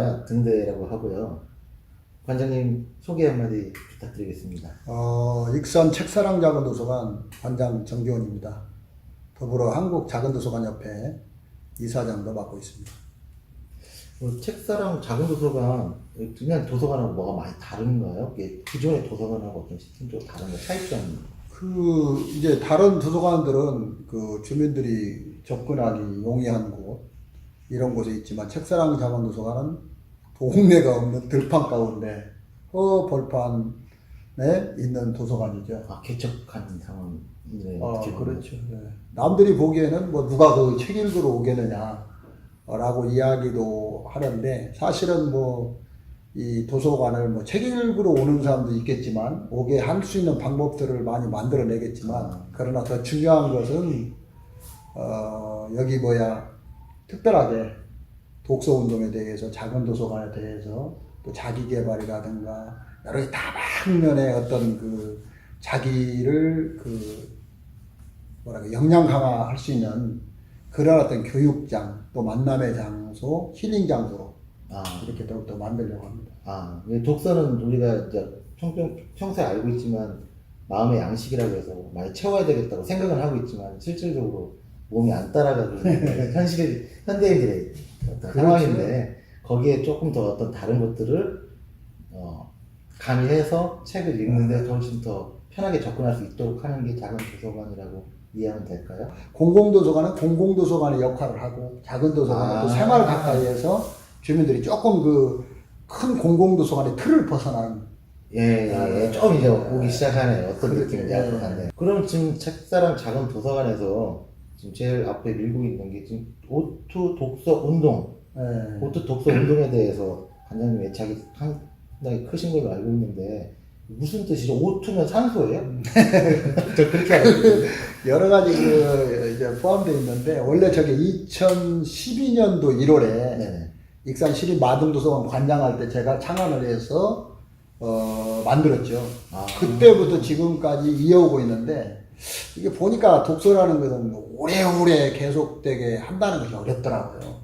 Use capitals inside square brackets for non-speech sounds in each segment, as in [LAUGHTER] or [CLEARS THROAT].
남자 등대라고 하고요. 관장님 소개 한마디 부탁드리겠습니다. 어, 익산 책사랑 작은 도서관 관장 정기원입니다. 더불어 한국 작은 도서관 협회 이사장도 맡고 있습니다. 그 책사랑 작은 도서관 그냥 도서관하고 뭐가 많이 다른가요? 이게 기존의 도서관하고 어떤 시스템적으로 다른 거 차이점? 그 이제 다른 도서관들은 그 주민들이 접근하기 용이한 곳 이런 곳에 있지만 책사랑 작은 도서관은 동네가 없는 들판 가운데 허 벌판에 있는 도서관이죠. 아 개척한. 아, 어떻게 보면. 그렇죠. 네. 남들이 보기에는 뭐 누가 그 책 읽으러 오겠느냐라고 이야기도 하는데 사실은 뭐 이 도서관을 뭐 책 읽으러 오는 사람도 있겠지만 오게 할 수 있는 방법들을 많이 만들어내겠지만 그러나 더 중요한 것은 어 여기 뭐야 특별하게 독서 운동에 대해서 작은 도서관에 대해서 또 자기 개발이라든가 여러 가지 다방면의 어떤 그 자기를 그 뭐랄까 역량 강화할 수 있는 그런 어떤 교육장 또 만남의 장소 힐링 장소로 아, 이렇게 더욱더 만들려고 합니다. 아, 이 독서는 우리가 이제 평, 평소에 알고 있지만 마음의 양식이라고 해서 많이 채워야 되겠다고 생각을 하고 있지만 실질적으로 몸이 안 따라가고 있는 [LAUGHS] 현실 현대인들의 어떤 그렇죠. 상황인데 거기에 조금 더 어떤 다른 것들을 어, 가미해서 책을 읽는데 훨씬 더 편하게 접근할 수 있도록 하는 게 작은 도서관이라고 이해하면 될까요? 공공도서관은 공공도서관의 역할을 하고 작은 도서관은 아. 또 생활 가까이에서 주민들이 조금 그 큰 공공도서관의 틀을 벗어나는 예, 예, 아, 예. 좀 이제 오기 시작하네요. 어떤 그렇죠. 느낌인지 알것 예. 같네 요. 그럼 지금 책사랑 작은 도서관에서 지금 제일 앞에 밀고 있는 게 지금 오투 독서 운동, 예. 오투 독서 운동에 대해서 관장님 애착이 상당히 크신 걸로 알고 있는데 무슨 뜻이죠? 오투면 산소예요? 음. [LAUGHS] 저 그렇게 알고 있는데. [LAUGHS] 여러 가지 그 이제 포함되어 있는데 원래 저게 2012년도 1월에 네네. 익산 시립 마등도서관 관장할 때 제가 창안을 해서 어, 만들었죠. 아. 그때부터 지금까지 이어오고 있는데 이게 보니까 독서라는 것은 오래오래 계속되게 한다는 것이 어렵더라고요.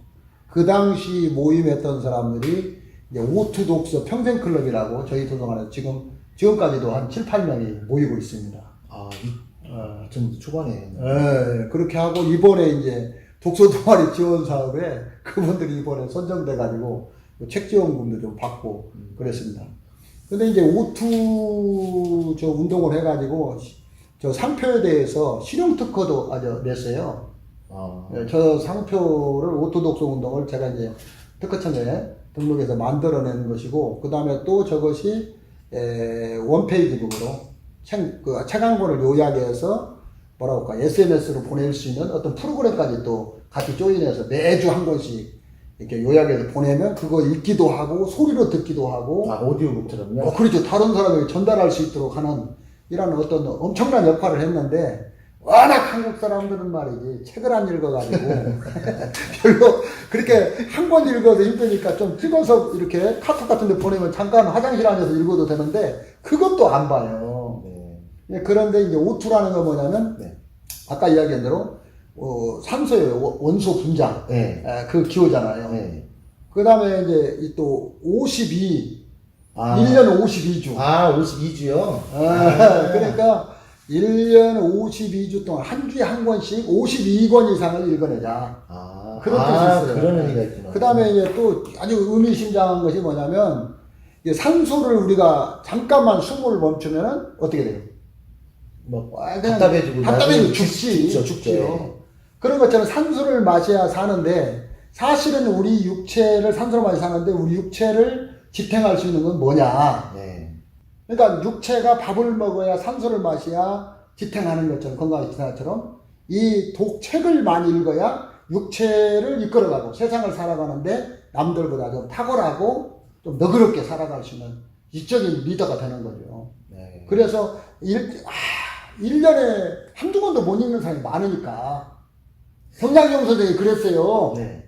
그 당시 모임했던 사람들이 이제 오투 독서 평생 클럽이라고 저희 도서관에서 지금 지금까지도 한 7, 8명이 모이고 있습니다. 아, 이, 어, 전 초반에. 예, 그렇게 하고 이번에 이제 독서 동아리 지원 사업에 그분들이 이번에 선정돼 가지고 책 지원금도 좀 받고 그랬습니다. 근데 이제 오투 저 운동을 해 가지고 저 상표에 대해서 실용 특허도 아주 냈어요. 아, 예, 저 상표를 오토 독서 운동을 제가 이제 특허청에 등록해서 만들어낸 것이고 그 다음에 또 저것이 에, 원페이지북으로 책, 그, 책 한 권을 요약해서 뭐라고 할까 SNS로 보낼 수 있는 어떤 프로그램까지 또 같이 조인해서 매주 한 권씩 이렇게 요약해서 보내면 그거 읽기도 하고 소리로 듣기도 하고 아 오디오북처럼요? 어, 그렇죠. 다른 사람에게 전달할 수 있도록 하는 이런 어떤 엄청난 역할을 했는데 워낙 한국 사람들은 말이지 책을 안 읽어가지고 [LAUGHS] 별로 그렇게 한 권 읽어도 힘드니까 좀 찍어서 이렇게 카톡 같은 데 보내면 잠깐 화장실 안에서 읽어도 되는데 그것도 안 봐요. 네. 예, 그런데 이제 오투라는 건 뭐냐면 네. 아까 이야기한 대로 어, 산소예요. 원- 원소 분자. 네. 에, 그 기호잖아요. 네. 그 다음에 이제 이또 52, 아, 1년 52주. 아, 52주요? 아, 그러니까 1년 52주 동안 한 주에 한 권씩 52권 이상을 읽어내자. 아, 그런 아, 뜻이 있어요. 그런 의미가 있구나. 그 다음에 이제 또 아주 의미심장한 것이 뭐냐면 산소를 우리가 잠깐만 숨을 멈추면 어떻게 돼요? 뭐, 아, 답답해지고. 답답해지고 죽지. 죽죠. 죽죠. 그런 것처럼 산소를 마셔야 사는데 사실은 우리 육체를 산소를 마셔야 사는데 우리 육체를 지탱할 수 있는 건 뭐냐? 네. 그러니까 육체가 밥을 먹어야 산소를 마셔야 지탱하는 것처럼 건강을 지탱하는 것처럼 이 독책을 많이 읽어야 육체를 이끌어가고 세상을 살아가는데 남들보다 좀 탁월하고 좀 너그럽게 살아갈 수 있는 지적인 리더가 되는 거죠. 네. 그래서 일, 아, 1년에 한두 권도 못 읽는 사람이 많으니까 선생이 그랬어요. 네.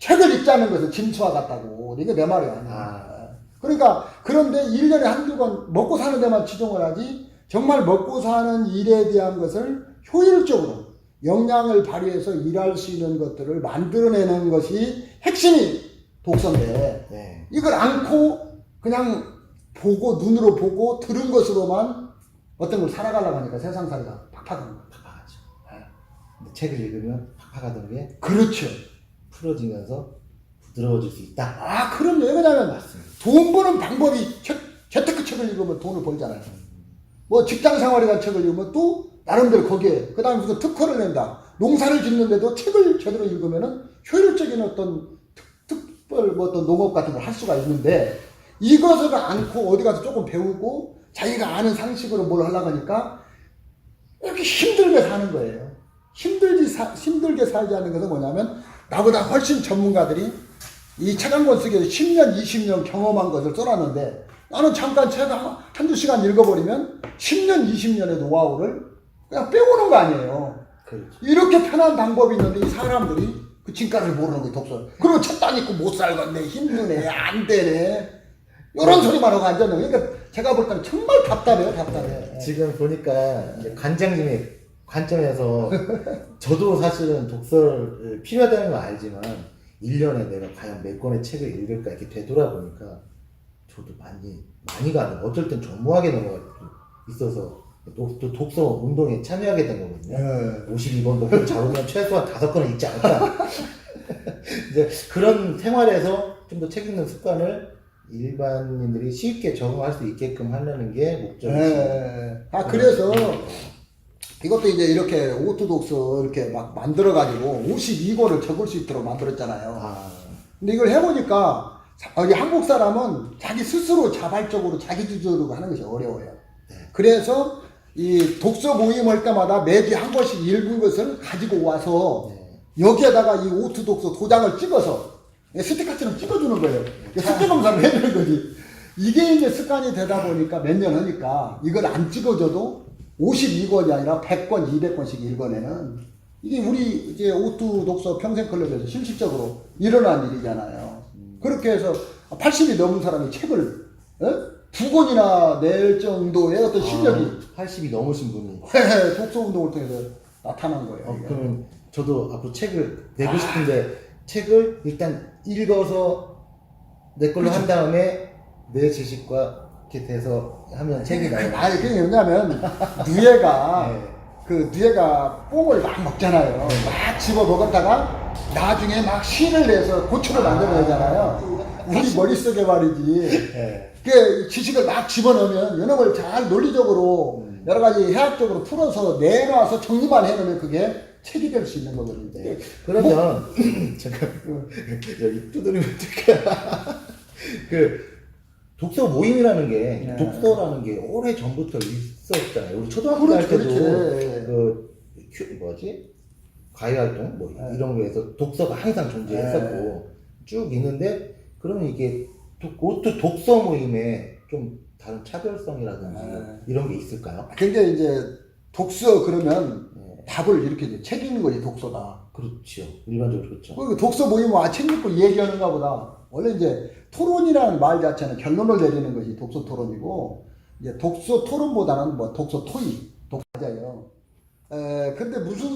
책을 읽자는 것은 짐수와 같다고. 이게 내 말이 아니야. 아. 그러니까, 그런데 1년에 한두 권 먹고 사는 데만 치중을 하지, 정말 먹고 사는 일에 대한 것을 효율적으로, 역량을 발휘해서 일할 수 있는 것들을 만들어내는 것이 핵심이 독서인데 네. 이걸 않고 그냥 보고 눈으로 보고 들은 것으로만 어떤 걸 살아가려고 하니까 세상 살이가 팍팍한 거예요. 팍팍하죠. 근데 책을 읽으면 팍팍하던 게 그렇죠. 풀어지면서 부드러워질 수 있다. 아, 그럼요. 왜냐면 맞습니다. 돈 버는 방법이 책, 재테크 책을 읽으면 돈을 벌잖아요. 뭐 직장 생활에 관한 책을 읽으면 또 나름대로 거기에 그 다음에 무슨 특허를 낸다. 농사를 짓는데도 책을 제대로 읽으면은 효율적인 어떤 특, 특별 뭐 어떤 농업 같은 걸 할 수가 있는데 이것을 않고 어디 가서 조금 배우고 자기가 아는 상식으로 뭘 하려고 하니까 이렇게 힘들게 사는 거예요. 힘들지 사, 힘들게 살지 않는 것은 뭐냐면 나보다 훨씬 전문가들이 이 책 한 권 쓰기 위해서 10년, 20년 경험한 것을 써놨는데 나는 잠깐 책 한, 한두 시간 읽어버리면 10년, 20년의 노하우를 그냥 빼오는 거 아니에요. 그렇죠. 이렇게 편한 방법이 있는데 이 사람들이 그 진가를 모르는 거예요, 독서. 그리고 안 읽고 못 살겠네, 힘드네, 안 되네. 이런 소리만 하고 앉았네. 그러니까 제가 볼 때는 정말 답답해요, 답답해. 지금 보니까 관장님의 관점에서 [LAUGHS] 저도 사실은 독서를 필요하다는 건 알지만 1년에 내가 과연 몇 권의 책을 읽을까 이렇게 되돌아보니까 저도 많이 많이 가는 어쩔 땐 전무하게 때도 있어서 또, 또 독서 운동에 참여하게 된 거거든요. 예. 52번도 잘 오면 최소한 다섯 권은 읽지 않을까. [LAUGHS] 이제 그런 생활에서 좀 더 책 읽는 습관을 일반인들이 쉽게 적응할 수 있게끔 하려는 게 목적이지. 예. 아, 그래서 이것도 이제 이렇게 오토독서 이렇게 막 만들어가지고 52권을 적을 수 있도록 만들었잖아요. 아, 근데 이걸 해보니까 자- 여기 한국 사람은 자기 스스로 자발적으로 자기 주도로 하는 것이 어려워요. 그래서 이 독서 모임 할 때마다 매주 한 권씩 읽은 것을 가지고 와서 네. 여기에다가 이 오트 독서 도장을 찍어서 스티커처럼 찍어주는 거예요. 숙제 검사를 해주는 거지. 이게 이제 습관이 되다 보니까 몇 년 하니까 이걸 안 찍어줘도 52권이 아니라 100권, 200권씩 읽어내는 이게 우리 이제 오투 독서 평생클럽에서 실질적으로 일어난 일이잖아요. 그렇게 해서 80이 넘은 사람이 책을 어? 두 권이나 낼 정도의 어떤 실력이 아, 80이 넘으신 분이. [LAUGHS] 독서 운동을 통해서 나타난 거예요. 어. 그러면 저도 앞으로 책을 내고 싶은데 책을 일단 읽어서 내 걸로 한 다음에 내 지식과 이렇게 돼서 하면 책이 나요. 아니 그게 뭐냐면 누에가 [LAUGHS] 네. 그 누에가 뽕을 막 먹잖아요. 막 집어 먹었다가 나중에 막 실을 내서 고추를 만들어내잖아요. 우리 머릿속에 말이지. 네. 그 지식을 막 집어넣으면 이놈을 잘 논리적으로 음. 여러 가지 해학적으로 풀어서 내놔서 정리만 해놓으면 그게 책이 될 수 있는 거거든요. 네. 그러면 [CLEARS THROAT] 잠깐 여기 두드리면 될까? [LAUGHS] 그 독서 모임이라는 게 네. 독서라는 게 오래 전부터 있었잖아요. 우리 초등학교 할 그렇죠, 때도 그렇죠. 그 큐- 뭐지 과외 활동 뭐 네. 이런 거에서 독서가 항상 존재했었고 쭉 있는데 그러면 이게 독, 오트 독서 모임에 좀 다른 차별성이라든지 네. 이런 게 있을까요? 근데 이제 독서 그러면 네. 답을 이렇게 이제 책 읽는 거지 독서다. 그렇죠. 일반적으로 그렇죠. 그 독서 모임은 아, 책 읽고 얘기하는가 보다. 원래 이제 토론이라는 말 자체는 결론을 내리는 것이 독서 토론이고, 이제 독서 토론보다는 뭐 독서 토의, 독자예요. 에, 근데 무슨,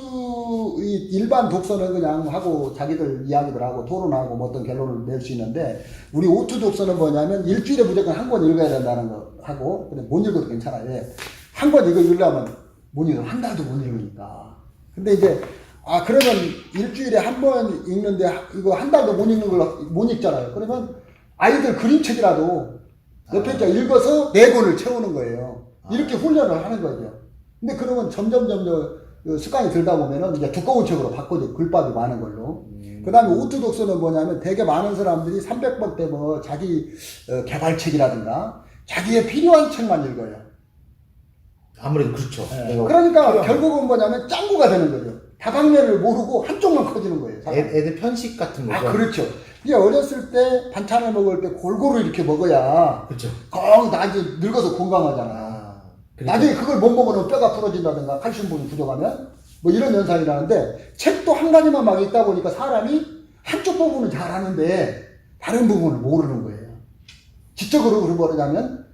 이 일반 독서는 그냥 하고 자기들 이야기들 하고 토론하고 뭐 어떤 결론을 낼 수 있는데, 우리 오투 독서는 뭐냐면 일주일에 무조건 한 권 읽어야 된다는 거 하고, 근데 못 읽어도 괜찮아요. 왜? 한권 이거 읽으려면 못 읽어. 한 달도 못 읽으니까. 근데 이제 아 그러면 일주일에 한 번 읽는데 이거 한 달도 못 읽는 걸못 읽잖아요. 그러면 아이들 그림책이라도 몇 편째 읽어서 네 권을 채우는 거예요. 이렇게 훈련을 하는 거죠. 근데 그러면 점점 점점 그 습관이 들다 보면은 이제 두꺼운 책으로 바꿔줘 글밥이 많은 걸로. 그 다음에 오트 독서는 뭐냐면 되게 많은 사람들이 300번 때 뭐 자기 어, 개발책이라든가 자기의 필요한 책만 읽어요. 아무래도 그렇죠. 내가 그러니까 필요한 결국은 뭐냐면 짱구가 되는 거죠. 다방면을 모르고 한쪽만 커지는 거예요. 애, 애들 편식 같은 거죠. 아, 그렇죠. 이게 어렸을 때 반찬을 먹을 때 골고루 이렇게 먹어야 그렇죠. 꼭 나중에 늙어서 건강하잖아. 아, 그러니까 나중에 그걸 못 먹으면 뼈가 부러진다든가 칼슘분이 부족하면 뭐 이런 현상이 나는데 책도 한 가지만 막 읽다 보니까 사람이 한쪽 부분은 잘하는데 다른 부분을 모르는 거예요. 지적으로 거냐면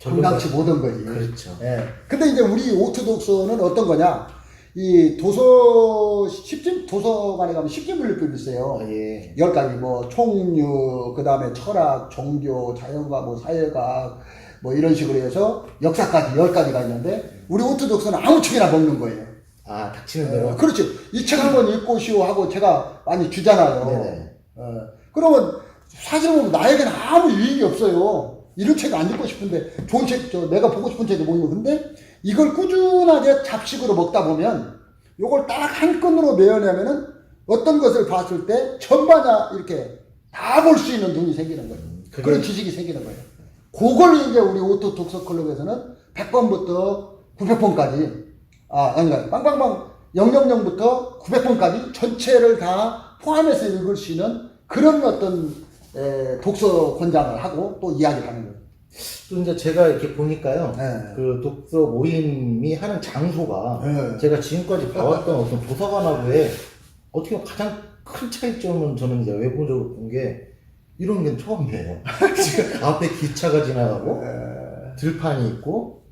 절로 감당치 못한 거지. 그렇죠. 예. 근데 이제 우리 오토독서는 어떤 거냐? 이 도서 십진 도서관에 가면 십진물리법이 있어요. 아, 예. 열 가지 뭐 총류 그 다음에 철학, 종교, 자연과 뭐 사회학 뭐 이런 식으로 해서 역사까지 열 가지가 있는데 우리 오토독스는 아무 책이나 먹는 거예요. 아, 닥치는 대로. 그렇죠. 이책 한번 읽고시오 하고 제가 많이 주잖아요. 네네. 어, 그러면 사실 보면 나에게는 아무 유익이 없어요. 이런 책 안 읽고 싶은데 좋은 책, 저 내가 보고 싶은 책이 보이는 근데 이걸 꾸준하게 잡식으로 먹다 보면 요걸 딱한 건으로 메어내면은 어떤 것을 봤을 때 전반야 이렇게 다 볼 수 있는 눈이 생기는 거예요. 그게- 그런 지식이 생기는 거예요. 그걸 이제 우리 오토 독서 클럽에서는 100번부터 900번까지 아, 아니, 아니, 빵빵빵 000부터 900번까지 전체를 다 포함해서 읽을 수 있는 그런 어떤 에, 독서 권장을 하고 또 이야기를 하는 거예요. 또 이제 제가 이렇게 보니까요. 네. 그 독서 모임이 하는 장소가 네. 제가 지금까지 봐왔던 어떤 도서관하고의 어떻게 보면 가장 큰 차이점은 저는 이제 외부적으로 본 게 이런 게 처음이에요. [LAUGHS] 지금 앞에 기차가 지나가고 들판이 있고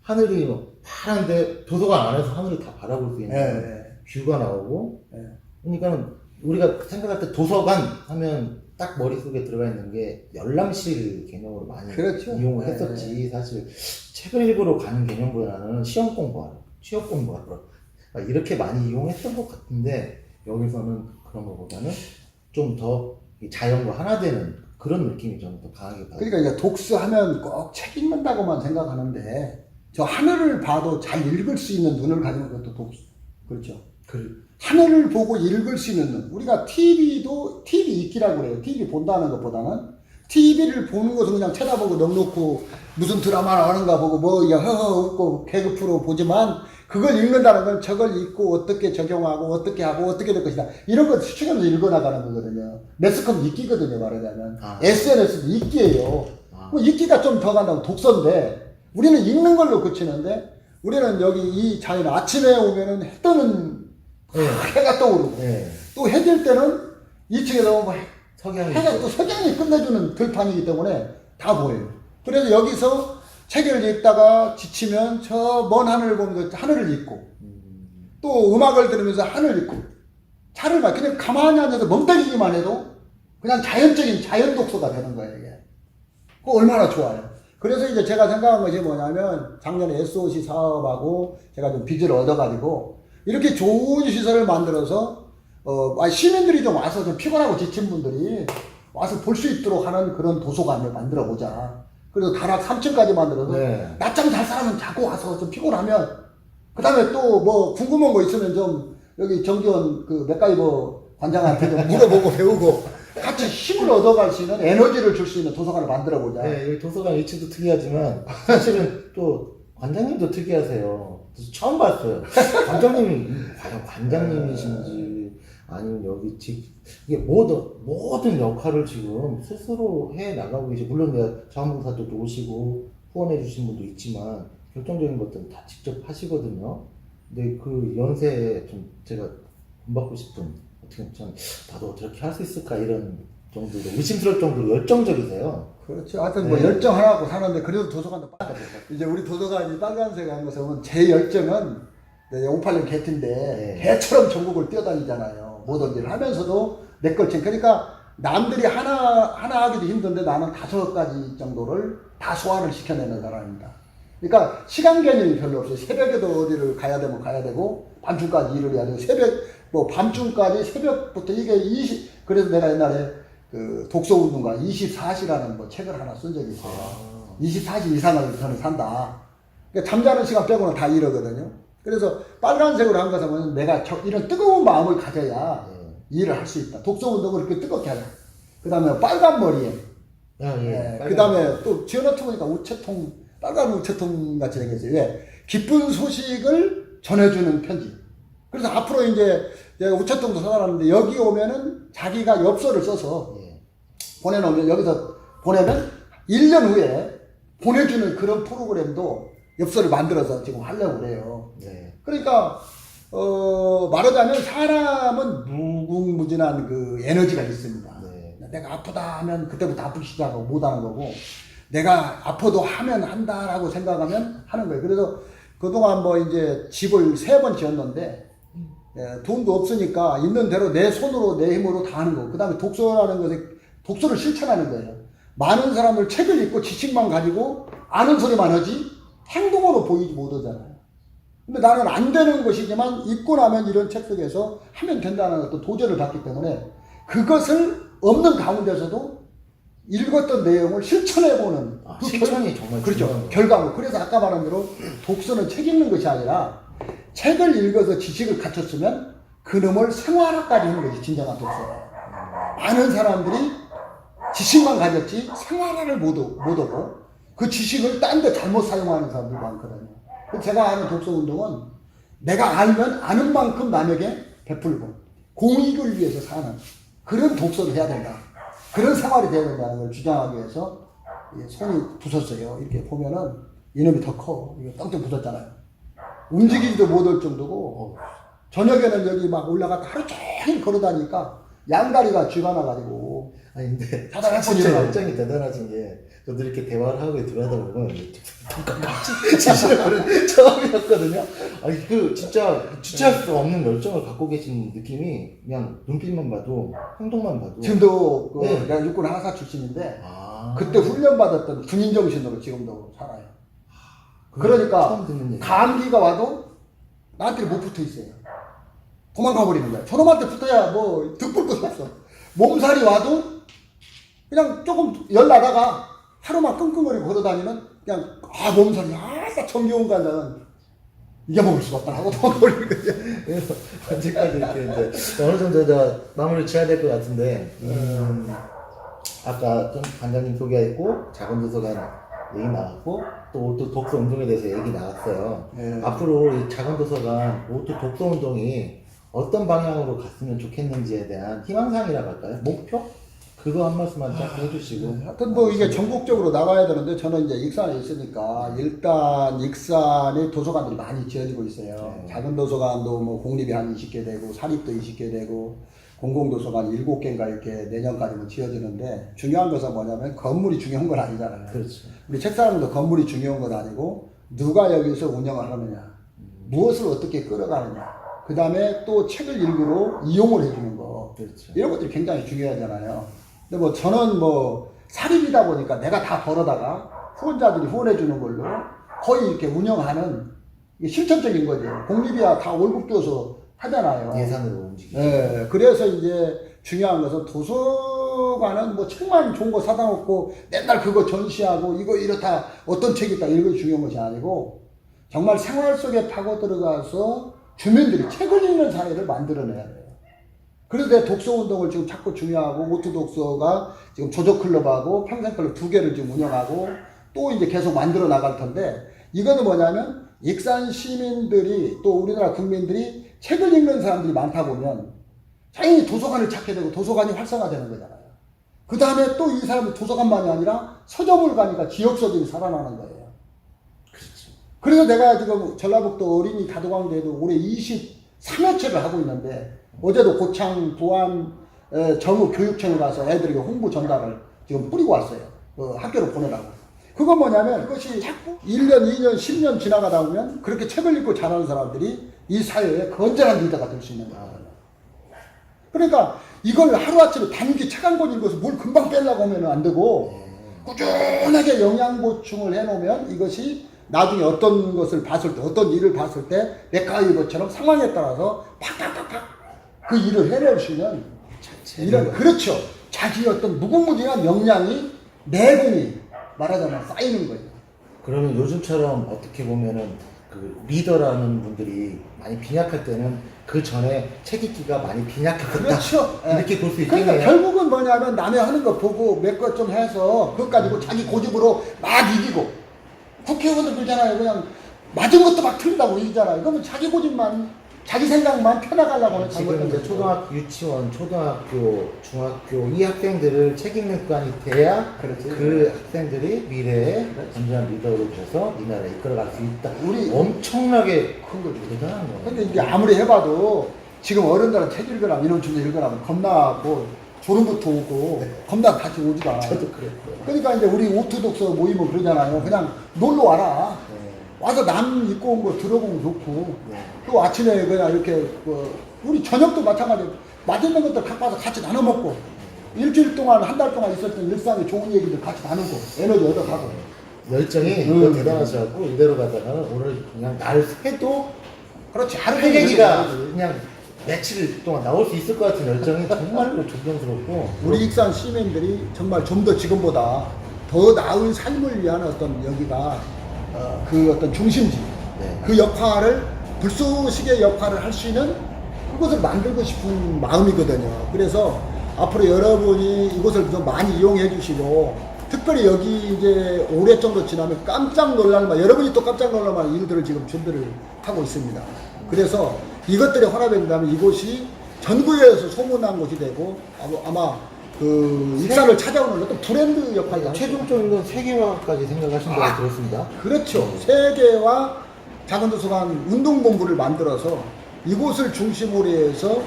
하늘이 뭐 파란데 도서관 안에서 하늘을 다 바라볼 수 있는 네. 뷰가 나오고 네. 그러니까 우리가 생각할 때 도서관 하면 딱 머릿속에 들어가 있는 게 열람실 개념으로 많이 그렇죠. 이용을 네. 했었지 사실 책을 읽으러 가는 개념보다는 시험 공부하러 취업 공부하러 막 이렇게 많이 이용했던 것 같은데 여기서는 그런 것보다는 좀 더 자연과 하나 되는 그런 느낌이 좀 더 강하게 받아요. 그러니까 이제 독서하면 꼭 책 읽는다고만 생각하는데 저 하늘을 봐도 잘 읽을 수 있는 눈을 가지는 것도 독서. 그렇죠. 그, 하늘을 보고 읽을 수 있는 눈. 우리가 TV도 TV 읽기라고 그래요. TV 본다는 것보다는 TV를 보는 것은 그냥 쳐다보고 넉넉고 무슨 드라마 나오는가 보고 뭐 그냥 허허 웃고 개그 프로 보지만 그걸 읽는다는 건 저걸 읽고 어떻게 적용하고 어떻게 하고 어떻게 될 것이다. 이런 걸 수축해서 읽어나가는 거거든요. 매스컴 읽기거든요, 말하자면. 아. SNS도 읽기예요. 아. 뭐 읽기가 좀 더 간다고 독서인데 우리는 읽는 걸로 그치는데 우리는 여기 이 자연 아침에 오면은 해 뜨는 네. 해가 떠오르고 네. 또해질 때는 2층에서 뭐 해- 석양이 해가. 또 석양이 끝내주는 들판이기 때문에 다 보여요. 그래서 여기서 책을 읽다가 지치면 저 먼 하늘을 보면서 하늘을 읽고 음, 또 음악을 들으면서 하늘 읽고 차를 막 그냥 가만히 앉아서 멍때리기만 해도 그냥 자연적인 자연 독서가 되는 거예요 이게. 그거 얼마나 좋아요. 그래서 이제 제가 생각한 것이 뭐냐면 작년에 SOC 사업하고 제가 좀 빚을 얻어가지고 이렇게 좋은 시설을 만들어서 어, 아, 시민들이 좀 와서 좀 피곤하고 지친 분들이 와서 볼 수 있도록 하는 그런 도서관을 만들어 보자. 그래서 다락 3층까지 만들어서 네. 낮잠 잘 사람은 자고 와서 좀 피곤하면 그 다음에 또 뭐 궁금한 거 있으면 좀 여기 정지원 그 맥가이버 관장한테 좀 [LAUGHS] 물어보고 배우고 같이 힘을 얻어갈 수 있는 에너지를 줄 수 있는 도서관을 만들어 보자. 네, 여기 도서관 위치도 특이하지만 사실은 또 관장님도 특이하세요. 그래서 처음 봤어요. [LAUGHS] 관장님이 과연 관장님이신지 아니면 여기 집 이게 모든 모든 역할을 지금 스스로 해 나가고 계시. 물론 내가 자원봉사도 오시고 후원해 주신 분도 있지만 결정적인 것들은 다 직접 하시거든요. 근데 그 연세에 좀 제가 본받고 싶은 어떻게 보면 참 나도 저렇게 할 수 있을까 이런 정도로 의심스러울 정도로 열정적이세요. 그렇죠. 하여튼 뭐 네. 열정 하나 갖고 사는데 그래도 도서관도 빨간 이제 우리 도서관이 빨간색 한 것은 보면 제 열정은 58년 개트인데 네. 개처럼 전국을 뛰어다니잖아요. 모든 일을 하면서도 내 걸친 그러니까 남들이 하나 하나 하기도 힘든데 나는 다섯 가지 정도를 다 소화를 시켜내는 사람입니다. 그러니까 시간 개념이 별로 없어요. 새벽에도 어디를 가야 되면 가야 되고 밤중까지 일을 해야 되고 새벽 뭐 밤중까지 새벽부터 이게 20 그래서 내가 옛날에 그 독서 운동가 24시라는 뭐 책을 하나 쓴 적이 있어요. 아. 24시 이상을 저는 산다. 그러니까 잠자는 시간 빼고는 다 이러거든요. 그래서 빨간색으로 한 것은 내가 저, 이런 뜨거운 마음을 가져야 네. 일을 할 수 있다. 독서 운동을 그렇게 뜨겁게 하자. 그 다음에 빨간 머리에 아, 예. 그 다음에 또 지어놓고 보니까 우체통, 빨간 우체통 같이 생겼어요. 왜? 기쁜 소식을 전해주는 편지. 그래서 앞으로 이제 내가 우체통도 사달았는데 여기 오면은 자기가 엽서를 써서 예. 보내놓으면 여기서 보내면 1년 후에 보내주는 그런 프로그램도 엽서를 만들어서 지금 하려고 그래요. 네. 그러니까 어, 말하자면 사람은 무궁무진한 그 에너지가 있습니다. 네. 내가 아프다 하면 그때부터 아프기 시작하고 못하는 거고 내가 아파도 하면 한다라고 생각하면 하는 거예요. 그래서 그동안 뭐 이제 집을 세 번 지었는데 예, 돈도 없으니까 있는 대로 내 손으로 내 힘으로 다 하는 거. 그 다음에 독서라는 것에 독서를 실천하는 거예요. 많은 사람들 책을 읽고 지식만 가지고 아는 소리만 하지 행동으로 보이지 못하잖아요. 근데 나는 안 되는 것이지만 읽고 나면 이런 책 속에서 하면 된다는 어떤 도전을 받기 때문에 그것을 없는 가운데서도 읽었던 내용을 실천해보는 아, 그 실천이 정말 그렇죠. 결과물. 그래서 아까 말한 대로 독서는 책 읽는 것이 아니라 책을 읽어서 지식을 갖췄으면 그놈을 생활화까지 하는 것이 진정한 독서예요. 많은 사람들이 지식만 가졌지 생활화를 못, 오- 못 오고 그 지식을 딴 데 잘못 사용하는 사람들이 많거든요. 제가 하는 독서 운동은 내가 알면 아는 만큼 남에게 베풀고 공익을 위해서 사는 그런 독서를 해야 된다. 그런 생활이 돼야 된다는 걸 주장하기 위해서 이 손이 부쉈어요. 이렇게 보면은 이놈이 더 커. 이거 똥똥 부쉈잖아요. 움직이지도 못할 정도고 저녁에는 여기 막 올라갔다 하루 종일 걸어다니까 양다리가 쥐가 나가지고 아니 근데 다들 할 진짜 뿐이에요. 열정이 대단하신 게 저도 이렇게 대화를 하고 들어가다 보면 똑같이 지시를 처음이었거든요. 아니 그 진짜 주체할 수 없는 열정을 갖고 계신 느낌이 그냥 눈빛만 봐도 행동만 봐도 지금도 그 네. 내가 육군 하사 출신인데 아 그때 훈련 받았던 군인 정신으로 지금도 살아요. 그러니까 처음 듣는 얘기. 감기가 와도 나한테 못 붙어 있어요. 도망가 버리는 거야. 저놈한테 붙어야 뭐 득볼 것이 없어. 몸살이 와도 그냥 조금 열 나다가 하루만 끙끙거리고 걸어다니면 그냥 아 몸살이 아나 정겨운 간다는 이겨먹을 수가 없다 하고 도망가버리는 거야. 그래서 언제까지 이렇게 이제 어느 정도 다 마무리 지어야 될 것 같은데 음, 아까 좀 관장님 소개했고 작은 도서관 얘기 나왔고 또 오토 독서 운동에 대해서 얘기 나왔어요. 네. 앞으로 이 작은 도서관 오토 독서 운동이 어떤 방향으로 갔으면 좋겠는지에 대한 희망사항이라고 할까요? 목표? 그거 한 말씀만 쫙 해주시고 하여튼 뭐 이게 전국적으로 나가야 되는데 저는 이제 익산에 있으니까 일단 익산에 도서관들이 많이 지어지고 있어요. 네. 작은 도서관도 뭐 공립이 한 20개 되고 사립도 20개 되고 공공도서관 7개인가 이렇게 내년까지는 지어지는데 중요한 것은 뭐냐면 건물이 중요한 건 아니잖아요. 그렇죠. 우리 책사람도 건물이 중요한 건 아니고 누가 여기서 운영을 하느냐 무엇을 어떻게 끌어가느냐 그 다음에 또 책을 읽으러 이용을 해주는 거 그렇죠. 이런 것들이 굉장히 중요하잖아요. 근데 뭐 저는 뭐 사립이다 보니까 내가 다 벌어다가 후원자들이 후원해 주는 걸로 거의 이렇게 운영하는 실천적인 거죠. 공립이야 다 월급 줘서 하잖아요. 예산으로 움직이죠. 예, 그래서 이제 중요한 것은 도서관은 뭐 책만 좋은 거 사다 놓고 맨날 그거 전시하고 이거 이렇다 어떤 책이 있다 이런 게 중요한 것이 아니고 정말 생활 속에 파고 들어가서 주민들이 책을 읽는 사회를 만들어내야 돼요. 그래서 내 독서 운동을 지금 자꾸 중요하고 오트 독서가 지금 조조클럽하고 평생클럽 두 개를 지금 운영하고 또 이제 계속 만들어 나갈 텐데 이거는 뭐냐면 익산 시민들이 또 우리나라 국민들이 책을 읽는 사람들이 많다 보면 당연히 도서관을 찾게 되고 도서관이 활성화되는 거잖아요. 그 다음에 또 이 사람이 도서관만이 아니라 서점을 가니까 지역서점이 살아나는 거예요. 그래서 내가 지금 전라북도 어린이 다도강대도 올해 23회째를 하고 있는데 어제도 고창, 부안, 에, 정읍 교육청에 가서 애들에게 홍보 전달을 지금 뿌리고 왔어요. 그 학교로 보내라고. 그건 뭐냐면 그것이 자꾸 1년, 2년, 10년 지나가다 보면 그렇게 책을 읽고 자라는 사람들이 이 사회에 건전한 리더가 될 수 있는 거예요. 그러니까 이걸 하루아침에 단기 책 한 권 읽어서 뭘 금방 빼려고 하면 안 되고 꾸준하게 영양 보충을 해놓으면 이것이 나중에 어떤 것을 봤을 때 어떤 일을 봤을 때 맥가이버처럼 상황에 따라서 팍팍팍팍 그 일을 있는 이런 그렇죠 자기 어떤 무궁무진한 역량이 내공이 말하자면 쌓이는 거예요. 그러면 요즘처럼 어떻게 보면은 그 리더라는 분들이 많이 빈약할 때는 그 전에 책 읽기가 많이 빈약했다. 그렇죠. 예. 이렇게 볼수 그러니까 있겠네요. 결국은 뭐냐면 남의 하는 거 보고 몇 것 좀 해서 그것 가지고 자기 고집으로 막 이기고 국회의원들 그러잖아요. 그냥 맞은 것도 막 틀린다고 이기잖아요. 그러면 자기 고집만 자기 생각만 펴나가려고 하는 지금 이제. 초등학교, 유치원, 초등학교, 중학교 이 학생들을 책 읽는 습관이 돼야 그렇지. 그 학생들이 미래에 건전한 리더로 돼서 이 나라를 이끌어갈 수 있다. 우리- 엄청나게 큰 거죠. 대단한 거. 근데 이게 아무리 해봐도 지금 어른들은 책 읽으라 이런 주제 읽으라 겁나고 졸음부터 오고 겁나 다시 오지도 않아요. 저도 그랬고요. 그러니까 이제 우리 오토독서 모임은 그러잖아요. 그냥 놀러 와라. 네. 와서 남 입고 온 거 들어보면 좋고 네. 또 아침에 그냥 이렇게 그 우리 저녁도 마찬가지 맛있는 것들 갖고 와서 같이 나눠 먹고 일주일 동안 한 달 동안 있었던 일상의 좋은 얘기들 같이 나누고 에너지 얻어가고 열정이 음. 대단하셔갖고 이대로 가다가는 오늘 그냥 날 새도 그렇지 하루 할 얘기가. 그냥 며칠 동안 나올 수 있을 것 같은 열정이 정말로 [LAUGHS] 존경스럽고 우리 익산 시민들이 정말 좀 더 지금보다 더 나은 삶을 위한 어떤 여기가 어, 그 어떤 중심지 네. 그 역할을 불쏘시개 역할을 할 수 있는 그것을 만들고 싶은 마음이거든요. 그래서 앞으로 여러분이 이곳을 좀 많이 이용해 주시고 특별히 여기 이제 오래 정도 지나면 깜짝 놀랄 만 여러분이 또 깜짝 놀랄만 일들을 지금 준비를 하고 있습니다. 그래서 이것들이 혼합된다면 이곳이 전국에서 소문난 곳이 되고 아마- 그 익산을 찾아오는 어떤 브랜드 역할을 할 수- 최종적인 세계화까지 생각하신다고 아. 들었습니다. 그렇죠. 세계와 작은 도서관 운동본부를 만들어서 이곳을 중심으로 해서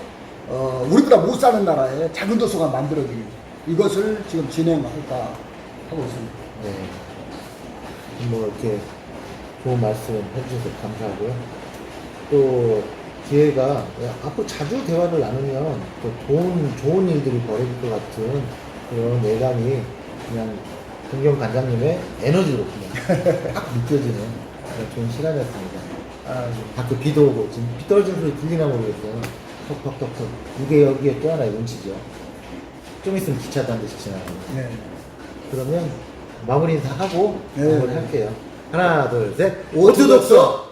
어, 우리보다 못 사는 나라에 작은 도서관 만들어주기 이것을 지금 진행할까 하고 있습니다. 네. 뭐 이렇게 좋은 말씀 해주셔서 감사하고요. 또 기회가 앞으로 자주 대화를 나누면 또 좋은 좋은 일들이 벌어질 것 같은 그런 예감이 그냥 동경 관장님의 에너지로 그냥 [LAUGHS] 딱 느껴지는 그런 좋은 시간이었습니다. 아, 밖에 비도 오고 지금 비 떨어지는 소리 들리나 모르겠어요. 톡톡톡톡. 이게 여기에 또 하나의 운치죠. 좀 있으면 기차도 한 대씩 지나가고. 네. 그러면 마무리 다 하고 네. 마무리 할게요. 하나, 둘, 셋. 오투독서